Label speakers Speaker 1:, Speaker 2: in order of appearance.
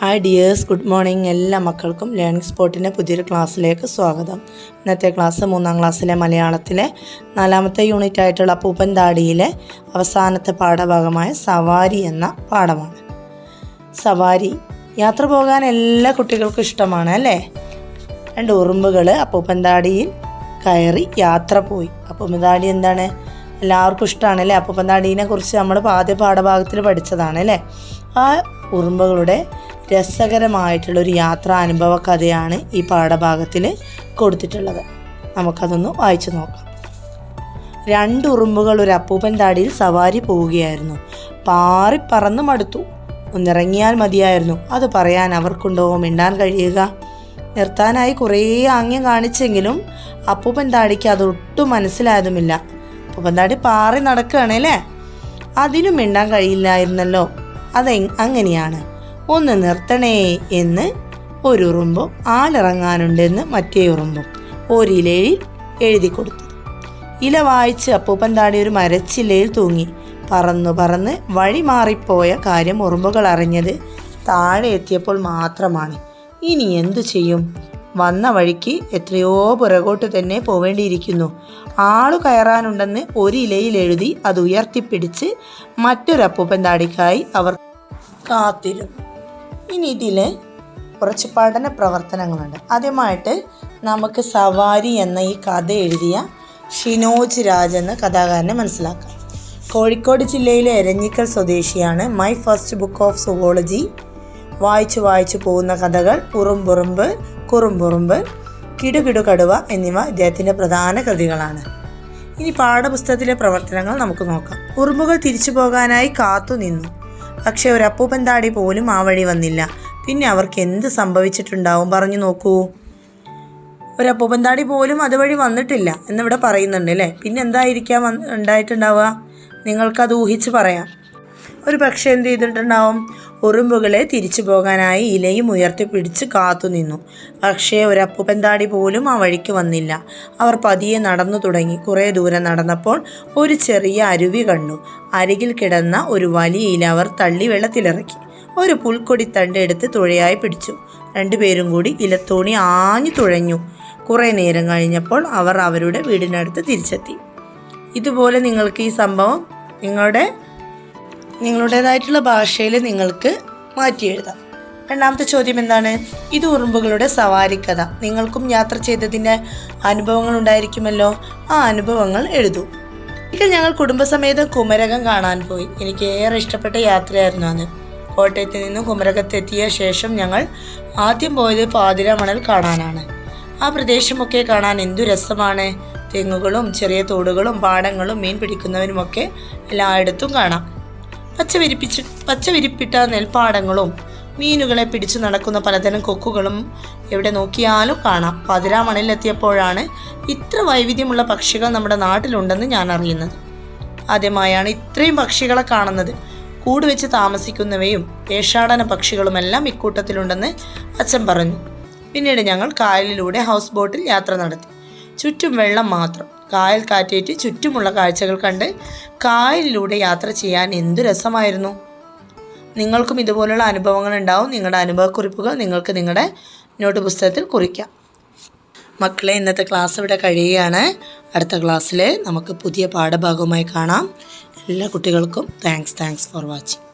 Speaker 1: Hi dears good morning എല്ലാ മക്കൾക്കും learning സ്പോട്ടിന്റെ പുതിയൊരു ക്ലാസ്സിലേക്ക് സ്വാഗതം. ഇന്നത്തെ ക്ലാസ് മൂന്നാം ക്ലാസ്സിലെ മലയാളത്തിലെ നാലാമത്തെ യൂണിറ്റ് ആയിട്ടുള്ള അപ്പൂപ്പൻ താടിയിലെ അവസാനത്തെ പാഠഭാഗമായ സവാരി എന്ന പാഠമാണ്. സവാരി യാത്ര പോകാൻ എല്ലാ കുട്ടികൾക്കും ഇഷ്ടമാണ് അല്ലേ? രണ്ട് ഉറുമ്പുകൾ അപ്പൂപ്പൻ താടിയിൽ കയറി യാത്ര പോയി. അപ്പൂപ്പൻ താടി എന്താണ്? എല്ലാവർക്കും ഇഷ്ടമാണ് അല്ലേ? അപ്പൂപ്പൻ താടീനെ കുറിച്ച് നമ്മൾ ആദ്യ പാഠഭാഗത്തിൽ പഠിച്ചതാണ് അല്ലേ? ആ ഉറുമ്പുകളുടെ രസകരമായിട്ടുള്ളൊരു യാത്രാനുഭവ കഥയാണ് ഈ പാഠഭാഗത്തിൽ കൊടുത്തിട്ടുള്ളത്. നമുക്കതൊന്ന് വായിച്ചു നോക്കാം. രണ്ട് ഉറുമ്പുകൾ ഒരു അപ്പൂപ്പൻ താടിയിൽ സവാരി പോവുകയായിരുന്നു. പാറി പറന്ന് മടുത്തു. ഒന്നിറങ്ങിയാൽ മതിയായിരുന്നു. അത് പറയാൻ അവർക്കുണ്ടോ? മിണ്ടാൻ കഴിയുക. നിർത്താനായി കുറേ ആംഗ്യം കാണിച്ചെങ്കിലും അപ്പൂപ്പൻ താടിക്ക് അതൊട്ടും മനസ്സിലായതുമില്ല. അപ്പൂപ്പൻ താടി പാറി നടക്കുകയാണല്ലേ? അതിനും മിണ്ടാൻ കഴിയില്ലായിരുന്നല്ലോ. അത് അങ്ങനെയാണ്. ഒന്ന് നിർത്തണേ എന്ന് ഒരു ഉറുമ്പും ആലിറങ്ങാനുണ്ടെന്ന് മറ്റേ ഉറുമ്പും ഒരിലയിൽ എഴുതി കൊടുത്തു. ഇല വായിച്ച് അപ്പൂപ്പൻ താടി ഒരു മരച്ചില്ലയിൽ തൂങ്ങി. പറന്നു പറന്ന് വഴി മാറിപ്പോയ കാര്യം ഉറുമ്പുകൾ അറിഞ്ഞത് താഴെ എത്തിയപ്പോൾ മാത്രമാണ്. ഇനി എന്തു ചെയ്യും? വന്ന വഴിക്ക് എത്രയോ പുറകോട്ട് തന്നെ പോവേണ്ടിയിരിക്കുന്നു. ആളു കയറാനുണ്ടെന്ന് ഒരു ഇലയിൽ എഴുതി അത് ഉയർത്തിപ്പിടിച്ച് മറ്റൊരപ്പൂപ്പൻ താടിക്കായി അവർ കാത്തിരുന്നു. ഇനി ഇതിൽ കുറച്ച് പഠന പ്രവർത്തനങ്ങളുണ്ട്. ആദ്യമായിട്ട് നമുക്ക് സവാരി എന്ന ഈ കഥ എഴുതിയ ഷിനോജ് രാജ് എന്ന കഥാകാരനെ മനസ്സിലാക്കാം. കോഴിക്കോട് ജില്ലയിലെ എരഞ്ഞിക്കൽ സ്വദേശിയാണ് my first book of zoology. വായിച്ചു വായിച്ചു പോകുന്ന കഥകൾ ഉറുമ്പുറുമ്പ് കുറുമ്പുറുമ്പ് കിടുകിടു കടുവ എന്നിവ ഇദ്ദേഹത്തിന്റെ പ്രധാന കൃതികളാണ്. ഇനി പാഠപുസ്തകത്തിലെ പ്രവർത്തനങ്ങൾ നമുക്ക് നോക്കാം. ഉറുമ്പുകൾ തിരിച്ചു പോകാനായി കാത്തു നിന്നു. പക്ഷെ ഒരു അപ്പൂപ്പൻ താടി പോലും ആ വഴി വന്നില്ല. പിന്നെ അവർക്ക് എന്ത് സംഭവിച്ചിട്ടുണ്ടാവും പറഞ്ഞു നോക്കൂ. ഒരു അപ്പൂപ്പൻ താടി പോലും അതുവഴി വന്നിട്ടില്ല എന്നിവിടെ പറയുന്നുണ്ട് അല്ലേ പിന്നെ എന്തായിരിക്കാം ഉണ്ടായിട്ടുണ്ടാവുക? നിങ്ങൾക്കത് ഊഹിച്ച് പറയാം. ഒരു പക്ഷേ എന്ത് ചെയ്തിട്ടുണ്ടാവും? ഉറുമ്പുകളെ തിരിച്ചു പോകാനായി ഇലയും ഉയർത്തിപ്പിടിച്ച് കാത്തു നിന്നു. പക്ഷേ ഒരു അപ്പൂപ്പൻ താടി പോലും ആ വഴിക്ക് വന്നില്ല. അവർ പതിയെ നടന്നു തുടങ്ങി. കുറേ ദൂരം നടന്നപ്പോൾ ഒരു ചെറിയ അരുവി കണ്ടു. അരികിൽ കിടന്ന ഒരു വലിയ ഇല അവർ തള്ളി വെള്ളത്തിലിറക്കി ഒരു പുൽക്കൊടി തണ്ട് എടുത്ത് തുഴയായി പിടിച്ചു. രണ്ടുപേരും കൂടി ഇലത്തോണി ആഞ്ഞു തുഴഞ്ഞു. കുറേ നേരം കഴിഞ്ഞപ്പോൾ അവർ അവരുടെ വീടിനടുത്ത് തിരിച്ചെത്തി. ഇതുപോലെ നിങ്ങൾക്ക് ഈ സംഭവം നിങ്ങളുടെ നിങ്ങളുടേതായിട്ടുള്ള ഭാഷയിൽ നിങ്ങൾക്ക് മാറ്റി എഴുതാം. രണ്ടാമത്തെ ചോദ്യം എന്താണ്? ഇത് ഉറുമ്പുകളുടെ കഥ. നിങ്ങൾക്കും യാത്ര ചെയ്തതിന്റെ അനുഭവങ്ങൾ ഉണ്ടായിരിക്കുമല്ലോ. ആ അനുഭവങ്ങൾ എഴുതൂ. ഒരിക്കൽ ഞങ്ങൾ കുടുംബസമേതം കുമരകം കാണാൻ പോയി. എനിക്ക് ഏറെ ഇഷ്ടപ്പെട്ട യാത്രയായിരുന്നു അത്. കോട്ടയത്ത് നിന്നും കുമരകത്തെത്തിയ ശേഷം ഞങ്ങൾ ആദ്യം പോയത് പാതിരമണൽ കാണാനാണ്. ആ പ്രദേശമൊക്കെ കാണാൻ എന്തു രസമാണ്. തെങ്ങുകളും ചെറിയ തോടുകളും പാടങ്ങളും മീൻ പിടിക്കുന്നവരുമൊക്കെ എല്ലായിടത്തും കാണാം. പച്ച വിരിപ്പിച്ച് പച്ച വിരിപ്പിട്ട നെൽപ്പാടങ്ങളും മീനുകളെ പിടിച്ചു നടക്കുന്ന പലതരം കൊക്കുകളും എവിടെ നോക്കിയാലും കാണാം. പതിരാമണിലെത്തിയപ്പോഴാണ് ഇത്ര വൈവിധ്യമുള്ള പക്ഷികൾ നമ്മുടെ നാട്ടിലുണ്ടെന്ന് ഞാൻ അറിയുന്നത്. ആദ്യമായാണ് ഇത്രയും പക്ഷികളെ കാണുന്നത്. കൂട് വെച്ച് താമസിക്കുന്നവയും വേഷാടന പക്ഷികളുമെല്ലാം ഇക്കൂട്ടത്തിലുണ്ടെന്ന് അച്ഛൻ പറഞ്ഞു. പിന്നീട് ഞങ്ങൾ കായലിലൂടെ ഹൗസ് ബോട്ടിൽ യാത്ര നടത്തി. ചുറ്റും വെള്ളം മാത്രം. കായൽ കാറ്റേറ്റ് ചുറ്റുമുള്ള കാഴ്ചകൾ കണ്ട് കായലിലൂടെ യാത്ര ചെയ്യാൻ എന്തു രസമായിരുന്നു? നിങ്ങൾക്കും ഇതുപോലുള്ള അനുഭവങ്ങൾ ഉണ്ടാവും. നിങ്ങളുടെ അനുഭവക്കുറിപ്പുകൾ നിങ്ങൾക്ക് നിങ്ങളുടെ നോട്ട് പുസ്തകത്തിൽ കുറിക്കാം. മക്കളെ ഇന്നത്തെ ക്ലാസ് ഇവിടെ കഴിയുകയാണ്. അടുത്ത ക്ലാസ്സിൽ നമുക്ക് പുതിയ പാഠഭാഗവുമായി കാണാം. എല്ലാ കുട്ടികൾക്കും താങ്ക്സ് താങ്ക്സ് ഫോർ വാച്ചിങ്